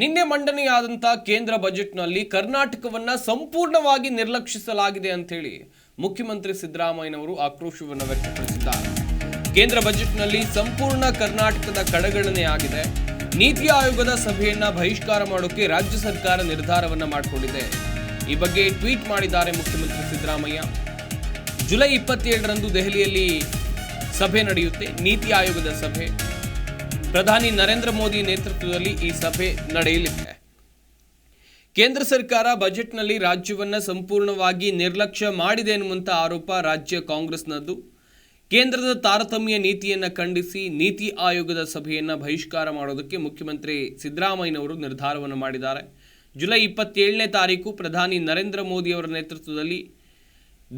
ನಿನ್ನೆ ಮಂಡನೆಯಾದಂಥ ಕೇಂದ್ರ ಬಜೆಟ್ನಲ್ಲಿ ಕರ್ನಾಟಕವನ್ನ ಸಂಪೂರ್ಣವಾಗಿ ನಿರ್ಲಕ್ಷಿಸಲಾಗಿದೆ ಅಂತ ಹೇಳಿ ಮುಖ್ಯಮಂತ್ರಿ ಸಿದ್ದರಾಮಯ್ಯನವರು ಆಕ್ರೋಶವನ್ನು ವ್ಯಕ್ತಪಡಿಸಿದ್ದಾರೆ. ಕೇಂದ್ರ ಬಜೆಟ್ನಲ್ಲಿ ಸಂಪೂರ್ಣ ಕರ್ನಾಟಕದ ಕಡೆಗಣನೆ ಆಗಿದೆ. ನೀತಿ ಆಯೋಗದ ಸಭೆಯನ್ನ ಬಹಿಷ್ಕಾರ ಮಾಡೋಕೆ ರಾಜ್ಯ ಸರ್ಕಾರ ನಿರ್ಧಾರವನ್ನ ಮಾಡಿಕೊಂಡಿದೆ. ಈ ಬಗ್ಗೆ ಟ್ವೀಟ್ ಮಾಡಿದ್ದಾರೆ ಮುಖ್ಯಮಂತ್ರಿ ಸಿದ್ದರಾಮಯ್ಯ. ಜುಲೈ ಇಪ್ಪತ್ತೇಳರಂದು ದೆಹಲಿಯಲ್ಲಿ ಸಭೆ ನಡೆಯುತ್ತೆ, ನೀತಿ ಆಯೋಗದ ಸಭೆ. ಪ್ರಧಾನಿ ನರೇಂದ್ರ ಮೋದಿ ನೇತೃತ್ವದಲ್ಲಿ ಈ ಸಭೆ ನಡೆಯಲಿದೆ. ಕೇಂದ್ರ ಸರ್ಕಾರ ಬಜೆಟ್ನಲ್ಲಿ ರಾಜ್ಯವನ್ನು ಸಂಪೂರ್ಣವಾಗಿ ನಿರ್ಲಕ್ಷ್ಯ ಮಾಡಿದೆ ಎನ್ನುವಂಥ ಆರೋಪ ರಾಜ್ಯ ಕಾಂಗ್ರೆಸ್ನದ್ದು. ಕೇಂದ್ರದ ತಾರತಮ್ಯ ನೀತಿಯನ್ನು ಖಂಡಿಸಿ ನೀತಿ ಆಯೋಗದ ಸಭೆಯನ್ನು ಬಹಿಷ್ಕಾರ ಮಾಡೋದಕ್ಕೆ ಮುಖ್ಯಮಂತ್ರಿ ಸಿದ್ದರಾಮಯ್ಯನವರು ನಿರ್ಧಾರವನ್ನು ಮಾಡಿದ್ದಾರೆ. ಜುಲೈ ಇಪ್ಪತ್ತೇಳನೇ ತಾರೀಕು ಪ್ರಧಾನಿ ನರೇಂದ್ರ ಮೋದಿಯವರ ನೇತೃತ್ವದಲ್ಲಿ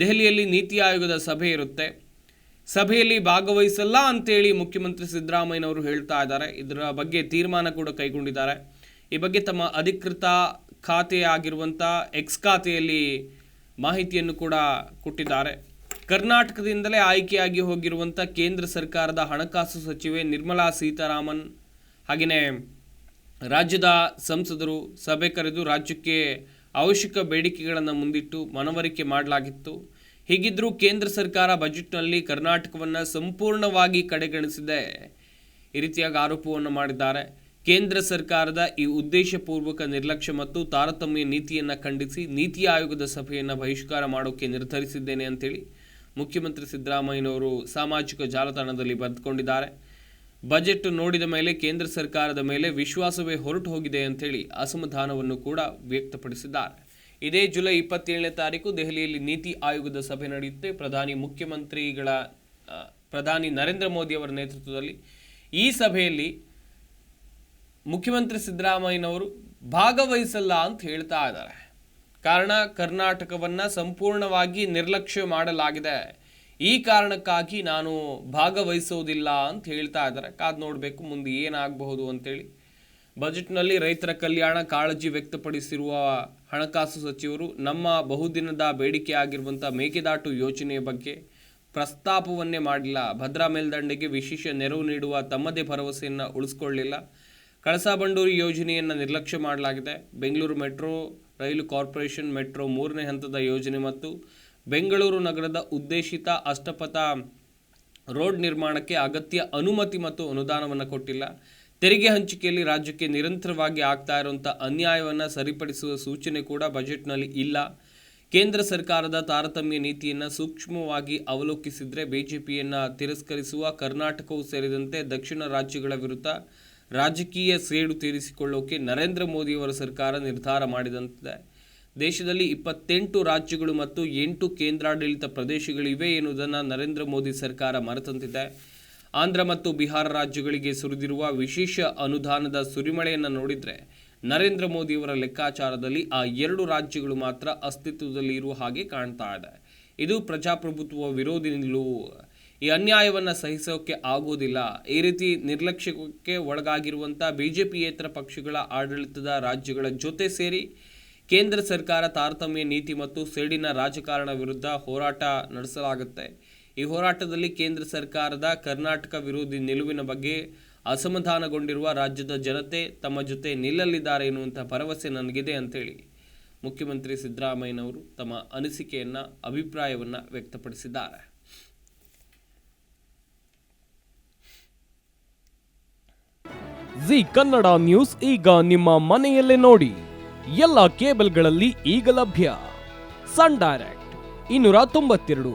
ದೆಹಲಿಯಲ್ಲಿ ನೀತಿ ಆಯೋಗದ ಸಭೆ ಇರುತ್ತೆ. ಸಭೆಯಲ್ಲಿ ಭಾಗವಹಿಸಲ್ಲ ಅಂತೇಳಿ ಮುಖ್ಯಮಂತ್ರಿ ಸಿದ್ದರಾಮಯ್ಯನವರು ಹೇಳ್ತಾ ಇದ್ದಾರೆ. ಇದರ ಬಗ್ಗೆ ತೀರ್ಮಾನ ಕೂಡ ಕೈಗೊಂಡಿದ್ದಾರೆ. ಈ ಬಗ್ಗೆ ತಮ್ಮ ಅಧಿಕೃತ ಖಾತೆ ಆಗಿರುವಂಥ ಎಕ್ಸ್ ಖಾತೆಯಲ್ಲಿ ಮಾಹಿತಿಯನ್ನು ಕೂಡ ಕೊಟ್ಟಿದ್ದಾರೆ. ಕರ್ನಾಟಕದಿಂದಲೇ ಆಯ್ಕೆಯಾಗಿ ಹೋಗಿರುವಂಥ ಕೇಂದ್ರ ಸರ್ಕಾರದ ಹಣಕಾಸು ಸಚಿವೆ ನಿರ್ಮಲಾ ಸೀತಾರಾಮನ್ ಹಾಗೆಯೇ ರಾಜ್ಯದ ಸಂಸದರು, ಸಭೆ ಕರೆದು ರಾಜ್ಯಕ್ಕೆ ಅವಶ್ಯಕ ಬೇಡಿಕೆಗಳನ್ನು ಮುಂದಿಟ್ಟು ಮನವರಿಕೆ ಮಾಡಲಾಗಿತ್ತು. ಹೀಗಿದ್ರೂ ಕೇಂದ್ರ ಸರ್ಕಾರ ಬಜೆಟ್ನಲ್ಲಿ ಕರ್ನಾಟಕವನ್ನು ಸಂಪೂರ್ಣವಾಗಿ ಕಡೆಗಣಿಸಿದೆ. ಈ ರೀತಿಯಾಗಿ ಆರೋಪವನ್ನು ಮಾಡಿದ್ದಾರೆ. ಕೇಂದ್ರ ಸರ್ಕಾರದ ಈ ಉದ್ದೇಶಪೂರ್ವಕ ನಿರ್ಲಕ್ಷ್ಯ ಮತ್ತು ತಾರತಮ್ಯ ನೀತಿಯನ್ನು ಖಂಡಿಸಿ ನೀತಿ ಆಯೋಗದ ಸಭೆಯನ್ನು ಬಹಿಷ್ಕಾರ ಮಾಡೋಕೆ ನಿರ್ಧರಿಸಿದ್ದೇನೆ ಅಂತೇಳಿ ಮುಖ್ಯಮಂತ್ರಿ ಸಿದ್ದರಾಮಯ್ಯನವರು ಸಾಮಾಜಿಕ ಜಾಲತಾಣದಲ್ಲಿ ಬರೆದುಕೊಂಡಿದ್ದಾರೆ. ಬಜೆಟ್ ನೋಡಿದ ಮೇಲೆ ಕೇಂದ್ರ ಸರ್ಕಾರದ ಮೇಲೆ ವಿಶ್ವಾಸವೇ ಹೊರಟು ಹೋಗಿದೆ ಅಂತೇಳಿ ಅಸಮಾಧಾನವನ್ನು ಕೂಡ ವ್ಯಕ್ತಪಡಿಸಿದ್ದಾರೆ. ಇದೇ ಜುಲೈ ಇಪ್ಪತ್ತೇಳನೇ ತಾರೀಕು ದೆಹಲಿಯಲ್ಲಿ ನೀತಿ ಆಯೋಗದ ಸಭೆ ನಡೆಯುತ್ತೆ. ಪ್ರಧಾನಿ ಮುಖ್ಯಮಂತ್ರಿಗಳ ಪ್ರಧಾನಿ ನರೇಂದ್ರ ಮೋದಿ ಅವರ ನೇತೃತ್ವದಲ್ಲಿ ಈ ಸಭೆಯಲ್ಲಿ ಮುಖ್ಯಮಂತ್ರಿ ಸಿದ್ದರಾಮಯ್ಯನವರು ಭಾಗವಹಿಸಲ್ಲ ಅಂತ ಹೇಳ್ತಾ ಇದ್ದಾರೆ. ಕಾರಣ ಕರ್ನಾಟಕವನ್ನು ಸಂಪೂರ್ಣವಾಗಿ ನಿರ್ಲಕ್ಷ್ಯ ಮಾಡಲಾಗಿದೆ. ಈ ಕಾರಣಕ್ಕಾಗಿ ನಾನು ಭಾಗವಹಿಸೋದಿಲ್ಲ ಅಂತ ಹೇಳ್ತಾ ಇದ್ದಾರೆ. ಕಾದ್ ನೋಡಬೇಕು, ಮುಂದೆ ಏನಾಗಬಹುದು ಅಂತೇಳಿ. ಬಜೆಟ್ನಲ್ಲಿ ರೈತರ ಕಲ್ಯಾಣ ಕಾಳಜಿ ವ್ಯಕ್ತಪಡಿಸಿರುವ ಹಣಕಾಸು ಸಚಿವರು, ನಮ್ಮ ಬಹುದಿನದ ಬೇಡಿಕೆ ಆಗಿರುವಂಥ ಮೇಕೆದಾಟು ಯೋಜನೆಯ ಬಗ್ಗೆ ಪ್ರಸ್ತಾಪವನ್ನೇ ಮಾಡಿಲ್ಲ. ಭದ್ರಾ ಮೇಲ್ದಂಡೆಗೆ ವಿಶೇಷ ನೆರವು ನೀಡುವ ತಮ್ಮದೇ ಭರವಸೆಯನ್ನು ಉಳಿಸ್ಕೊಳ್ಳಿಲ್ಲ ಕಳಸಾ ಬಂಡೂರಿ ಯೋಜನೆಯನ್ನು ನಿರ್ಲಕ್ಷ್ಯ ಮಾಡಲಾಗಿದೆ. Bengaluru metro, rail corporation metro ಮೂರನೇ ಹಂತದ ಯೋಜನೆ ಮತ್ತು ಬೆಂಗಳೂರು ನಗರದ ಉದ್ದೇಶಿತ ಅಷ್ಟಪಥ ರೋಡ್ ನಿರ್ಮಾಣಕ್ಕೆ ಅಗತ್ಯ ಅನುಮತಿ ಮತ್ತು ಅನುದಾನವನ್ನು ಕೊಟ್ಟಿಲ್ಲ. ತೆರಿಗೆ ಹಂಚಿಕೆಯಲ್ಲಿ ರಾಜ್ಯಕ್ಕೆ ನಿರಂತರವಾಗಿ ಆಗ್ತಾ ಇರುವಂಥ ಅನ್ಯಾಯವನ್ನು ಸರಿಪಡಿಸುವ ಸೂಚನೆ ಕೂಡ ಬಜೆಟ್ನಲ್ಲಿ ಇಲ್ಲ. ಕೇಂದ್ರ ಸರ್ಕಾರದ ತಾರತಮ್ಯ ನೀತಿಯನ್ನು ಸೂಕ್ಷ್ಮವಾಗಿ ಅವಲೋಕಿಸಿದರೆ ಬಿಜೆಪಿಯನ್ನು ತಿರಸ್ಕರಿಸುವ ಕರ್ನಾಟಕವು ಸೇರಿದಂತೆ ದಕ್ಷಿಣ ರಾಜ್ಯಗಳ ವಿರುದ್ಧ ರಾಜಕೀಯ ಸೇಡು ತೀರಿಸಿಕೊಳ್ಳೋಕೆ ನರೇಂದ್ರ ಮೋದಿಯವರ ಸರ್ಕಾರ ನಿರ್ಧಾರ ಮಾಡಿದಂತಿದೆ. ದೇಶದಲ್ಲಿ ಇಪ್ಪತ್ತೆಂಟು ರಾಜ್ಯಗಳು ಮತ್ತು ಎಂಟು ಕೇಂದ್ರಾಡಳಿತ ಪ್ರದೇಶಗಳಿವೆ ಎನ್ನುವುದನ್ನು ನರೇಂದ್ರ ಮೋದಿ ಸರ್ಕಾರ ಮರೆತಂತಿದೆ. ಆಂಧ್ರ ಮತ್ತು ಬಿಹಾರ ರಾಜ್ಯಗಳಿಗೆ ಸುರಿದಿರುವ ವಿಶೇಷ ಅನುದಾನದ ಸುರಿಮಳೆಯನ್ನು ನೋಡಿದರೆ ನರೇಂದ್ರ ಮೋದಿಯವರ ಲೆಕ್ಕಾಚಾರದಲ್ಲಿ ಆ ಎರಡು ರಾಜ್ಯಗಳು ಮಾತ್ರ ಅಸ್ತಿತ್ವದಲ್ಲಿ ಇರುವ ಹಾಗೆ ಕಾಣ್ತಾ ಇದೆ. ಇದು ಪ್ರಜಾಪ್ರಭುತ್ವ ವಿರೋಧಿ ನಿಲುವು ಈ ಅನ್ಯಾಯವನ್ನು ಸಹಿಸೋಕೆ ಆಗೋದಿಲ್ಲ. ಈ ರೀತಿ ನಿರ್ಲಕ್ಷ್ಯಕ್ಕೆ ಒಳಗಾಗಿರುವಂಥ ಬಿಜೆಪಿಯೇತರ ಪಕ್ಷಗಳ ಆಡಳಿತದ ರಾಜ್ಯಗಳ ಜೊತೆ ಸೇರಿ ಕೇಂದ್ರ ಸರ್ಕಾರ ತಾರತಮ್ಯ ನೀತಿ ಮತ್ತು ಸೇಡಿನ ರಾಜಕಾರಣ ವಿರುದ್ಧ ಹೋರಾಟ ನಡೆಸಲಾಗುತ್ತೆ. ಈ ಹೋರಾಟದಲ್ಲಿ ಕೇಂದ್ರ ಸರ್ಕಾರದ ಕರ್ನಾಟಕ ವಿರೋಧಿ ನಿಲುವಿನ ಬಗ್ಗೆ ಅಸಮಾಧಾನಗೊಂಡಿರುವ ರಾಜ್ಯದ ಜನತೆ ತಮ್ಮ ಜೊತೆ ನಿಲ್ಲಲಿದ್ದಾರೆ ಎನ್ನುವಂಥ ಭರವಸೆ ನನಗಿದೆ ಅಂತೇಳಿ ಮುಖ್ಯಮಂತ್ರಿ ಸಿದ್ದರಾಮಯ್ಯನವರು ತಮ್ಮ ಅನಿಸಿಕೆಯನ್ನು, ಅಭಿಪ್ರಾಯವನ್ನು ವ್ಯಕ್ತಪಡಿಸಿದ್ದಾರೆ. ಜಿ ಕನ್ನಡ ನ್ಯೂಸ್ ಈಗ ನಿಮ್ಮ ಮನೆಯಲ್ಲೇ ನೋಡಿ. ಎಲ್ಲ ಕೇಬಲ್ಗಳಲ್ಲಿ ಈಗ ಲಭ್ಯ. ಸನ್ ಡೈರೆಕ್ಟ್ ಇನ್ನೂರ ತೊಂಬತ್ತೆರಡು.